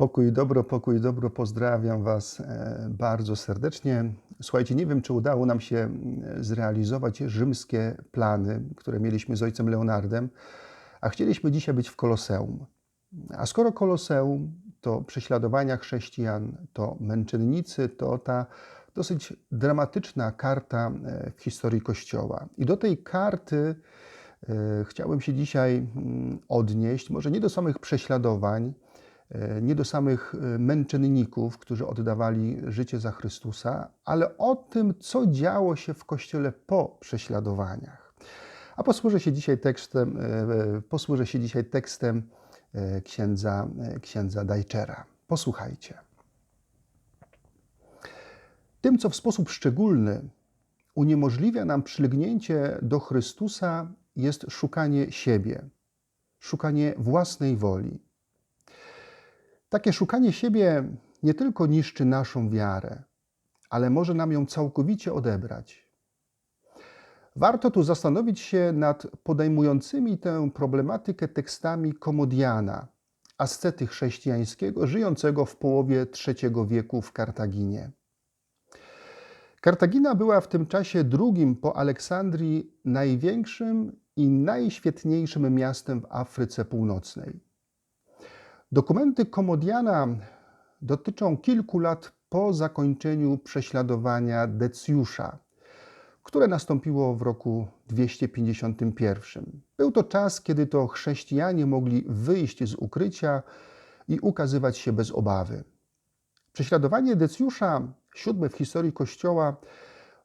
Pokój dobro, pokój dobro, pozdrawiam Was e, bardzo serdecznie. Słuchajcie, nie wiem, czy udało nam się mm, zrealizować rzymskie plany, które mieliśmy z ojcem Leonardem, a chcieliśmy dzisiaj być w Koloseum. A skoro Koloseum to prześladowania chrześcijan, to męczennicy, to ta dosyć dramatyczna karta e, w historii Kościoła. I do tej karty e, chciałem się dzisiaj mm, odnieść, może nie do samych prześladowań, nie do samych e, męczenników, którzy oddawali życie za Chrystusa, ale o tym, co działo się w Kościele po prześladowaniach. A posłużę się dzisiaj tekstem, e, posłużę się dzisiaj tekstem księdza, księdza Dajczera. Posłuchajcie. Tym, co w sposób szczególny uniemożliwia nam przylgnięcie do Chrystusa, jest szukanie siebie, szukanie własnej woli takie szukanie siebie nie tylko niszczy naszą wiarę, ale może nam ją całkowicie odebrać. Warto tu zastanowić się nad podejmującymi tę problematykę tekstami Komodiana, ascety chrześcijańskiego żyjącego w połowie III wieku w Kartaginie. Kartagina była w tym czasie drugim po Aleksandrii największym i najświetniejszym miastem w Afryce Północnej. Dokumenty Komodiana dotyczą kilku lat po zakończeniu prześladowania Decjusza, które nastąpiło w roku 251. Był to czas, kiedy to chrześcijanie mogli wyjść z ukrycia i ukazywać się bez obawy. Prześladowanie Decjusza, siódme w historii Kościoła,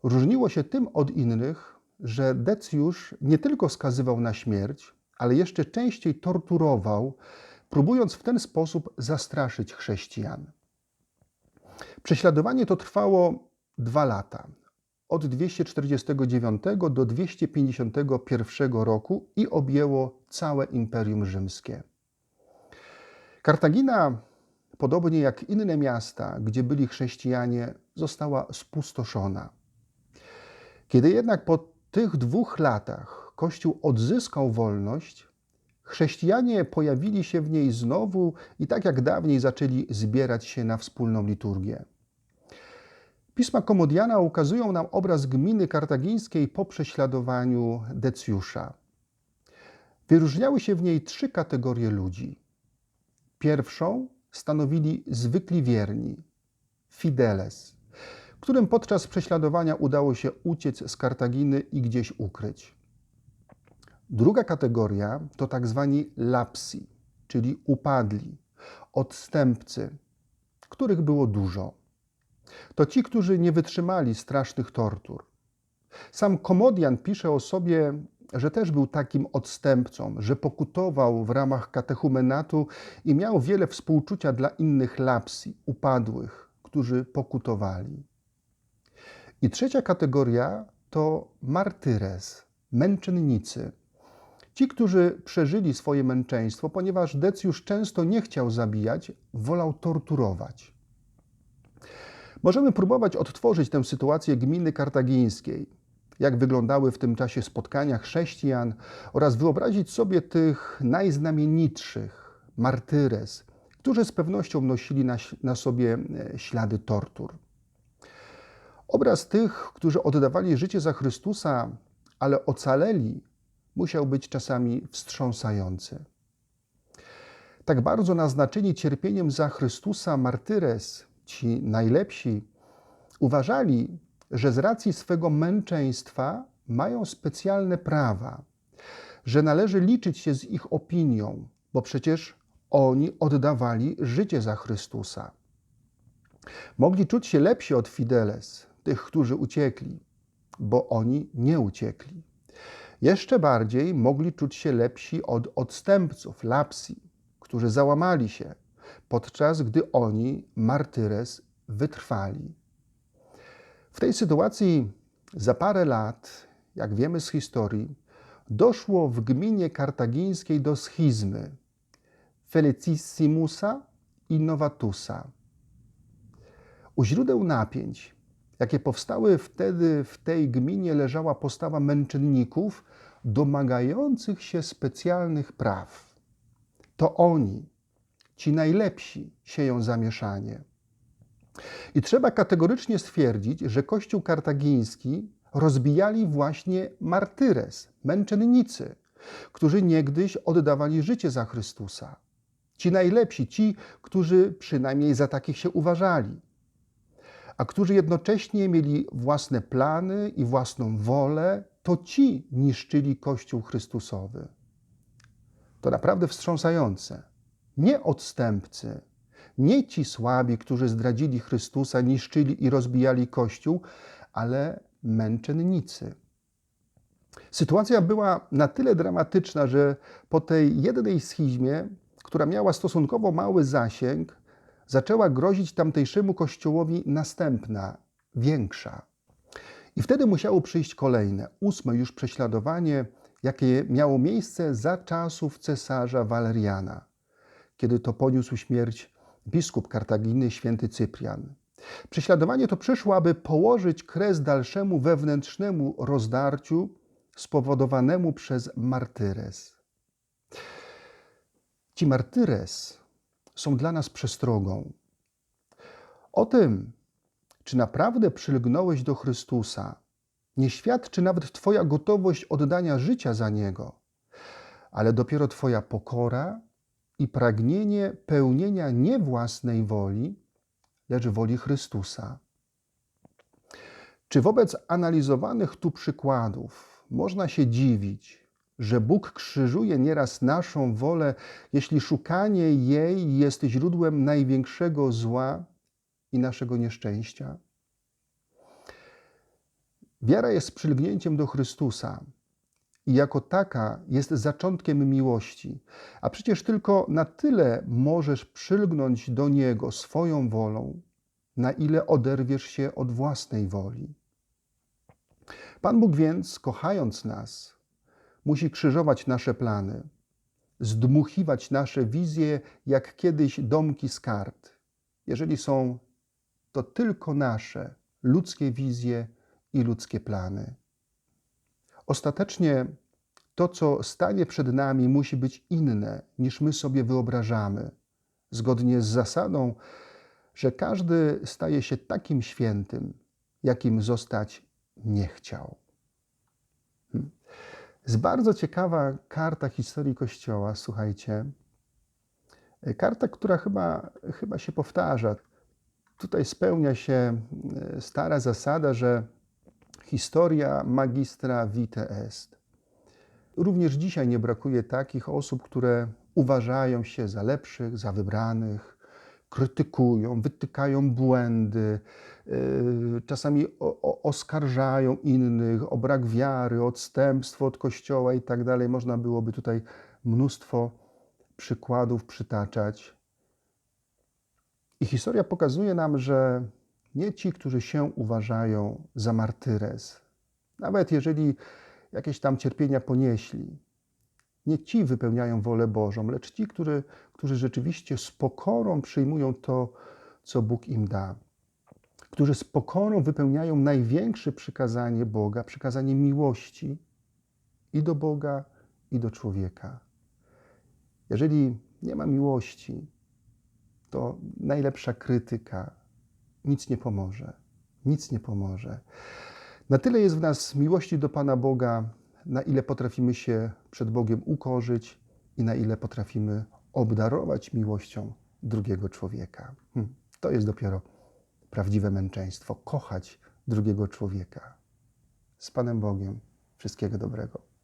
różniło się tym od innych, że Decjusz nie tylko skazywał na śmierć, ale jeszcze częściej torturował próbując w ten sposób zastraszyć chrześcijan. Prześladowanie to trwało dwa lata, od 249 do 251 roku i objęło całe Imperium Rzymskie. Kartagina, podobnie jak inne miasta, gdzie byli chrześcijanie, została spustoszona. Kiedy jednak po tych dwóch latach Kościół odzyskał wolność, Chrześcijanie pojawili się w niej znowu i tak jak dawniej zaczęli zbierać się na wspólną liturgię. Pisma Komodiana ukazują nam obraz gminy kartagińskiej po prześladowaniu Decjusza. Wyróżniały się w niej trzy kategorie ludzi. Pierwszą stanowili zwykli wierni, fideles, którym podczas prześladowania udało się uciec z Kartaginy i gdzieś ukryć. Druga kategoria to tak zwani lapsi, czyli upadli, odstępcy, których było dużo. To ci, którzy nie wytrzymali strasznych tortur. Sam Komodian pisze o sobie, że też był takim odstępcą, że pokutował w ramach katechumenatu i miał wiele współczucia dla innych lapsi, upadłych, którzy pokutowali. I trzecia kategoria to martyres, męczennicy Ci, którzy przeżyli swoje męczeństwo, ponieważ Decjusz często nie chciał zabijać, wolał torturować. Możemy próbować odtworzyć tę sytuację gminy kartagińskiej, jak wyglądały w tym czasie spotkania chrześcijan oraz wyobrazić sobie tych najznamienitszych, martyres, którzy z pewnością nosili na, na sobie e, ślady tortur. Obraz tych, którzy oddawali życie za Chrystusa, ale ocaleli musiał być czasami wstrząsający. Tak bardzo naznaczeni cierpieniem za Chrystusa martyres, ci najlepsi, uważali, że z racji swego męczeństwa mają specjalne prawa, że należy liczyć się z ich opinią, bo przecież oni oddawali życie za Chrystusa. Mogli czuć się lepsi od Fideles, tych, którzy uciekli, bo oni nie uciekli. Jeszcze bardziej mogli czuć się lepsi od odstępców, lapsi, którzy załamali się, podczas gdy oni, martyres, wytrwali. W tej sytuacji za parę lat, jak wiemy z historii, doszło w gminie kartagińskiej do schizmy Felicissimusa i Novatusa. U źródeł napięć jakie powstały wtedy w tej gminie, leżała postawa męczenników domagających się specjalnych praw. To oni, ci najlepsi sieją zamieszanie. I trzeba kategorycznie stwierdzić, że Kościół kartagiński rozbijali właśnie martyres, męczennicy, którzy niegdyś oddawali życie za Chrystusa. Ci najlepsi, ci, którzy przynajmniej za takich się uważali, a którzy jednocześnie mieli własne plany i własną wolę, to ci niszczyli Kościół Chrystusowy. To naprawdę wstrząsające. Nie odstępcy, nie ci słabi, którzy zdradzili Chrystusa, niszczyli i rozbijali Kościół, ale męczennicy. Sytuacja była na tyle dramatyczna, że po tej jednej schizmie, która miała stosunkowo mały zasięg, zaczęła grozić tamtejszemu kościołowi następna, większa. I wtedy musiało przyjść kolejne, ósme już prześladowanie, jakie miało miejsce za czasów cesarza Waleriana, kiedy to poniósł śmierć biskup Kartaginy święty Cyprian. Prześladowanie to przyszło, aby położyć kres dalszemu wewnętrznemu rozdarciu spowodowanemu przez martyres. Ci martyres są dla nas przestrogą. O tym, czy naprawdę przylgnąłeś do Chrystusa, nie świadczy nawet Twoja gotowość oddania życia za Niego, ale dopiero Twoja pokora i pragnienie pełnienia nie własnej woli, lecz woli Chrystusa. Czy wobec analizowanych tu przykładów można się dziwić, że Bóg krzyżuje nieraz naszą wolę, jeśli szukanie jej jest źródłem największego zła i naszego nieszczęścia? Wiara jest przylgnięciem do Chrystusa i jako taka jest zaczątkiem miłości. A przecież tylko na tyle możesz przylgnąć do Niego swoją wolą, na ile oderwiesz się od własnej woli. Pan Bóg więc, kochając nas, musi krzyżować nasze plany, zdmuchiwać nasze wizje, jak kiedyś domki z kart. Jeżeli są to tylko nasze ludzkie wizje i ludzkie plany. Ostatecznie to, co stanie przed nami, musi być inne niż my sobie wyobrażamy, zgodnie z zasadą, że każdy staje się takim świętym, jakim zostać nie chciał. Z bardzo ciekawa karta historii Kościoła, słuchajcie. Karta, która chyba, chyba się powtarza. Tutaj spełnia się e, stara zasada, że historia magistra vitae est. Również dzisiaj nie brakuje takich osób, które uważają się za lepszych, za wybranych, krytykują, wytykają błędy, yy, czasami oskarżają innych o brak wiary, odstępstwo od Kościoła i tak dalej. Można byłoby tutaj mnóstwo przykładów przytaczać. I historia pokazuje nam, że nie ci, którzy się uważają za martyres, nawet jeżeli jakieś tam cierpienia ponieśli, nie ci wypełniają wolę Bożą, lecz ci, którzy, którzy rzeczywiście z pokorą przyjmują to, co Bóg im da. Którzy z pokorą wypełniają największe przykazanie Boga, przykazanie miłości i do Boga, i do człowieka. Jeżeli nie ma miłości, to najlepsza krytyka nic nie pomoże. Nic nie pomoże. Na tyle jest w nas miłości do Pana Boga, na ile potrafimy się przed Bogiem ukorzyć i na ile potrafimy obdarować miłością drugiego człowieka. Hmm. To jest dopiero prawdziwe męczeństwo kochać drugiego człowieka. Z Panem Bogiem wszystkiego dobrego.